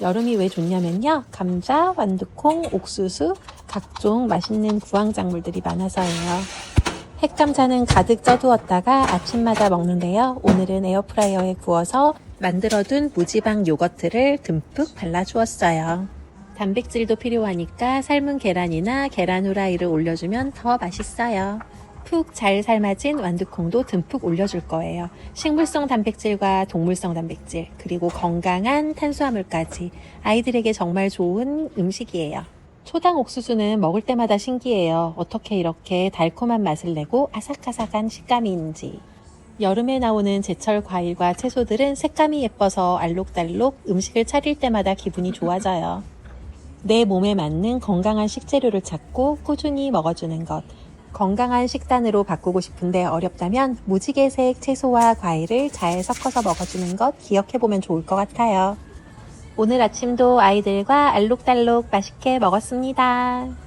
여름이 왜 좋냐면요. 감자, 완두콩, 옥수수, 각종 맛있는 부황작물들이 많아서예요. 핵감자는 가득 쪄두었다가 아침마다 먹는데요. 오늘은 에어프라이어에 구워서 만들어둔 무지방 요거트를 듬뿍 발라주었어요. 단백질도 필요하니까 삶은 계란이나 계란 후라이를 올려주면 더 맛있어요. 푹 잘 삶아진 완두콩도 듬뿍 올려줄 거예요. 식물성 단백질과 동물성 단백질, 그리고 건강한 탄수화물까지 아이들에게 정말 좋은 음식이에요. 초당 옥수수는 먹을 때마다 신기해요. 어떻게 이렇게 달콤한 맛을 내고 아삭아삭한 식감이 있는지. 여름에 나오는 제철 과일과 채소들은 색감이 예뻐서 알록달록 음식을 차릴 때마다 기분이 좋아져요. 내 몸에 맞는 건강한 식재료를 찾고 꾸준히 먹어주는 것. 건강한 식단으로 바꾸고 싶은데 어렵다면 무지개색 채소와 과일을 잘 섞어서 먹어주는 것 기억해보면 좋을 것 같아요. 오늘 아침도 아이들과 알록달록 맛있게 먹었습니다.